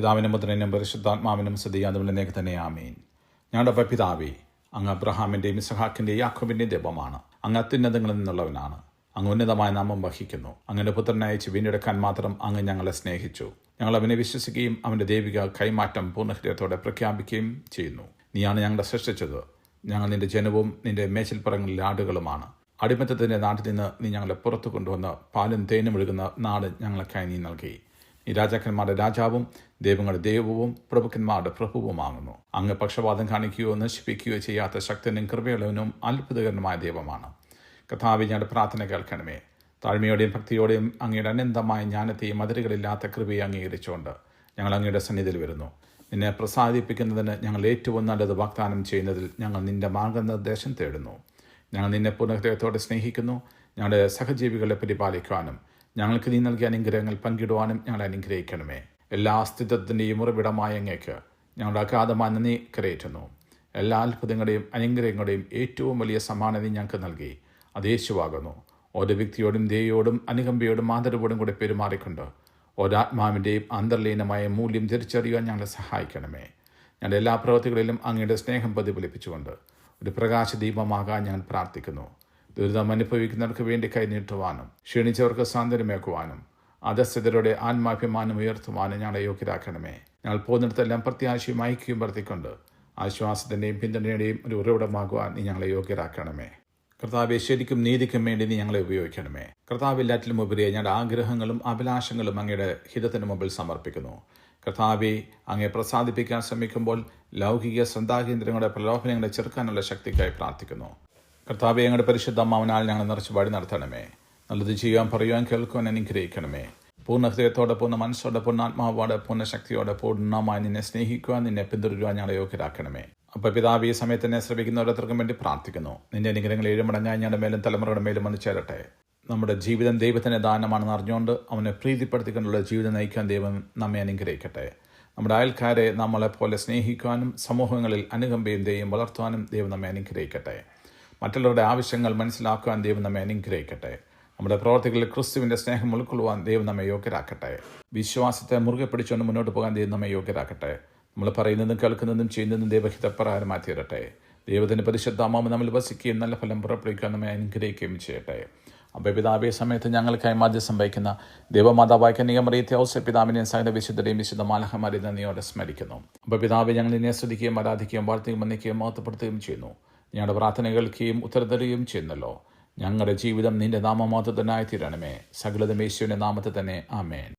പിതാവിനും പുത്രനും പരിശുദ്ധാത്മാവിനും അതുപോലെ തന്നെ ആമീൻ. ഞങ്ങളുടെ പിതാവേ അങ്ങ് അബ്രഹാമിന്റെയും ഇസഹാക്കിന്റെയും യാക്കോബിന്റെയും ദൈവമാണ് അങ്ങ് അത്യുന്നതങ്ങളിൽ നിന്നുള്ളവനാണ്. അങ്ങ് ഉന്നതമായ നാമം വഹിക്കുന്നു. അങ്ങയുടെ പുത്രനായ വീണ്ടെടുക്കാൻ മാത്രം അങ്ങ് ഞങ്ങളെ സ്നേഹിച്ചു. ഞങ്ങൾ അവനെ വിശ്വസിക്കുകയും അവന്റെ ദൈവിക കൈമാറ്റം പൂർണഹൃദയത്തോടെ പ്രഖ്യാപിക്കുകയും ചെയ്യുന്നു. നീയാണ് ഞങ്ങളെ സൃഷ്ടിച്ചത്. ഞങ്ങൾ നിന്റെ ജനവും നിന്റെ മേച്ചിൽപ്പുറങ്ങളിൽ ആടുകളുമാണ്. അടിമത്തത്തിന്റെ നാട്ടിൽ നിന്ന് നീ ഞങ്ങളെ പുറത്തു കൊണ്ടുവന്ന് പാലും തേനും ഒഴുകുന്ന നാട് ഞങ്ങൾക്കായി നീ നൽകി. നീ രാജാക്കന്മാരുടെ രാജാവും ദൈവങ്ങളുടെ ദൈവവും പ്രഭുക്കന്മാരുടെ പ്രഭുവുമാകുന്നു അങ്ങ് പക്ഷപാതം കാണിക്കുകയോ നശിപ്പിക്കുകയോ ചെയ്യാത്ത ശക്തനും കൃപയുള്ളവനും അത്ഭുതകരനുമായ ദൈവമാണ്. കഥാവി ഞങ്ങളുടെ പ്രാർത്ഥന കേൾക്കണമേ. താഴ്മയോടെയും ഭക്തിയോടെയും അങ്ങയുടെ അനന്തമായ ജ്ഞാനത്തെയും അതിരുകളില്ലാത്ത കൃപയെ അംഗീകരിച്ചുകൊണ്ട് ഞങ്ങൾ അങ്ങയുടെ സന്നിധിയിൽ വരുന്നു. നിന്നെ പ്രസാദിപ്പിക്കുന്നതിന് ഞങ്ങൾ ഏറ്റവും നല്ലത് വാഗ്ദാനം ചെയ്യുന്നതിൽ ഞങ്ങൾ നിന്റെ മാർഗനിർദ്ദേശം തേടുന്നു. ഞങ്ങൾ നിന്നെ പൂർണഹൃദയത്തോടെ സ്നേഹിക്കുന്നു. ഞങ്ങളുടെ സഹജീവികളെ പരിപാലിക്കുവാനും ഞങ്ങൾക്ക് നീ നൽകിയ അനുഗ്രഹങ്ങൾ പങ്കിടുവാനും ഞങ്ങളെ അനുഗ്രഹിക്കണമേ. എല്ലാ അസ്തിത്വത്തിന്റെയും ഉറവിടമായ അങ്ങേക്ക് ഞങ്ങളുടെ അഗാധമായ നന്ദി കരയേറ്റുന്നു. എല്ലാ അത്ഭുതങ്ങളുടെയും അനുഗ്രഹങ്ങളുടെയും ഏറ്റവും വലിയ സമാനത നീ ഞങ്ങൾക്ക് നൽകി. അത് യേശുവാകുന്നു. ഓരോ വ്യക്തിയോടും ദേയോടും അനുകമ്പയോടും ആദരവോടും കൂടെ പെരുമാറിക്കൊണ്ട് ഒരാത്മാവിന്റെയും അന്തർലീനമായ മൂല്യം തിരിച്ചറിയുവാൻ ഞങ്ങളെ സഹായിക്കണമേ. ഞങ്ങളുടെ എല്ലാ പ്രവൃത്തികളിലും അങ്ങയുടെ സ്നേഹം പ്രതിഫലിപ്പിച്ചുകൊണ്ട് ഒരു പ്രകാശദീപമാകാൻ ഞാൻ പ്രാർത്ഥിക്കുന്നു. ദുരിതം അനുഭവിക്കുന്നവർക്ക് വേണ്ടി കൈനീട്ടുവാനും ക്ഷീണിച്ചവർക്ക് സാന്ത്വനമേക്കുവാനും അധസ്ഥിതരുടെ ആത്മാഭിമാനം ഉയർത്തുവാനും ഞങ്ങളെ യോഗ്യരാക്കണമേ. ഞങ്ങൾ പോകുന്നിടത്തെല്ലാം പ്രത്യാശയും ഐക്യവും വർത്തിക്കൊണ്ട് ആശ്വാസത്തിന്റെയും പിന്തുണയുടെയും ഒരു ഉറവിടമാകുവാൻ നീ ഞങ്ങളെ യോഗ്യരാക്കണമേ. കർത്താവെ ശരിക്കും നീതിക്കും വേണ്ടി നീ ഞങ്ങളെ ഉപയോഗിക്കണമേ. കർത്താവ് എല്ലാറ്റിലും ഉപരി ഞങ്ങളുടെ ആഗ്രഹങ്ങളും അഭിലാഷങ്ങളും അങ്ങയുടെ ഹിതത്തിന് മുമ്പിൽ സമർപ്പിക്കുന്നു. കർത്താവെ അങ്ങയെ പ്രസാദിപ്പിക്കാൻ ശ്രമിക്കുമ്പോൾ ലൗകിക ശ്രദ്ധാകേന്ദ്രങ്ങളുടെ പ്രലോഭനങ്ങളെ ചെറുക്കാനുള്ള ശക്തിക്കായി പ്രാർത്ഥിക്കുന്നു. കർത്താവെ ഞങ്ങളുടെ പരിശുദ്ധ അമ്മാവനാൽ ഞങ്ങൾ നിറച്ച് വഴി നടത്തണമേ. നല്ലത് ചെയ്യാൻ പറയുവാൻ കേൾക്കുവാൻ അനുഗ്രഹിക്കണമേ. പൂർണ ഹൃദയത്തോടെ പൂർണ മനസ്സോടെ പൂർണ ആത്മാവോടെ പൂർണ ശക്തിയോടെ പൂർണമായി നിന്നെ സ്നേഹിക്കുവാൻ നിന്നെ പിന്തുടരുവാൻ ഞങ്ങളെ യോഗ്യരാക്കണമേ. അപ്പൊ പിതാവ് ഈ സമയത്ത് എന്നെ ശ്രമിക്കുന്ന ഓരോരുത്തർക്കും വേണ്ടി പ്രാർത്ഥിക്കുന്നു. നിന്റെ അനുഗ്രഹങ്ങൾ ഏഴുമടങ്ങാൻ ഞങ്ങളുടെ മേലും തലമുറയുടെ മേലും വന്ന് ചേരട്ടെ. നമ്മുടെ ജീവിതം ദൈവത്തിന്റെ ദാനമാണെന്ന് അറിഞ്ഞുകൊണ്ട് അവനെ പ്രീതിപ്പെടുത്തിക്കൊണ്ടുള്ള ജീവിതം നയിക്കാൻ ദൈവം നമ്മെ അനുഗ്രഹിക്കട്ടെ. നമ്മുടെ അയൽക്കാരെ നമ്മളെപ്പോലെ സ്നേഹിക്കുവാനും സമൂഹങ്ങളിൽ അനുകമ്പയും ദൈവം വളർത്തുവാനും ദൈവം നമ്മെ അനുഗ്രഹിക്കട്ടെ. മറ്റുള്ളവരുടെ ആവശ്യങ്ങൾ മനസ്സിലാക്കുവാൻ ദൈവം നമ്മെ അനുഗ്രഹിക്കട്ടെ. നമ്മുടെ പ്രവർത്തികളിൽ ക്രിസ്തുവിന്റെ സ്നേഹം ഉൾക്കൊള്ളുവാൻ ദൈവം നമ്മെ യോഗ്യരാക്കട്ടെ. വിശ്വാസത്തെ മുറുകെ പിടിച്ചുകൊണ്ട് മുന്നോട്ട് പോകാൻ ദൈവം നമ്മെ യോഗ്യരാക്കട്ടെ. നമ്മൾ പറയുന്നതും കേൾക്കുന്നതും ചെയ്യുന്നതും ദൈവഹിതപ്രകാരമായി തീരട്ടെ. ദൈവത്തിന്റെ പരിശുദ്ധാമാവ് നമ്മൾ വസിക്കുകയും നല്ല ഫലം പുറപ്പെടുവിക്കാൻ നമ്മെ അനുഗ്രഹിക്കുകയും ചെയ്യട്ടെ. അപ്പോൾ പിതാവേ സമയത്ത് ഞങ്ങൾക്കായി മാധ്യം സംഭവിക്കുന്ന ദൈവമാതാവായ കന്യകമറിയത്തെ ഔസ പിതാവിനെയും സകല വിശുദ്ധരെയും വിശുദ്ധ മാലഹമാരി നന്ദിയോടെ സ്മരിക്കുന്നു. അപ്പോൾ പിതാവെ ഞങ്ങൾ ഇനെ ശ്രദ്ധിക്കുകയും ആരാധിക്കുകയും വാഴ്ത്തുകയും വന്നിക്കുകയും മഹത്വപ്പെടുത്തുകയും ചെയ്യുന്നു. ഞങ്ങളുടെ പ്രാർത്ഥന കേൾക്കുകയും ഉത്തരം തരികയും ചെയ്യുന്നല്ലോ. ഞങ്ങളുടെ ജീവിതം നിന്റെ നാമമാത്രത്തിനായി തീരണമേ. സകലതമേശുവിന്റെ നാമത്തെ തന്നെ. ആമേൻ.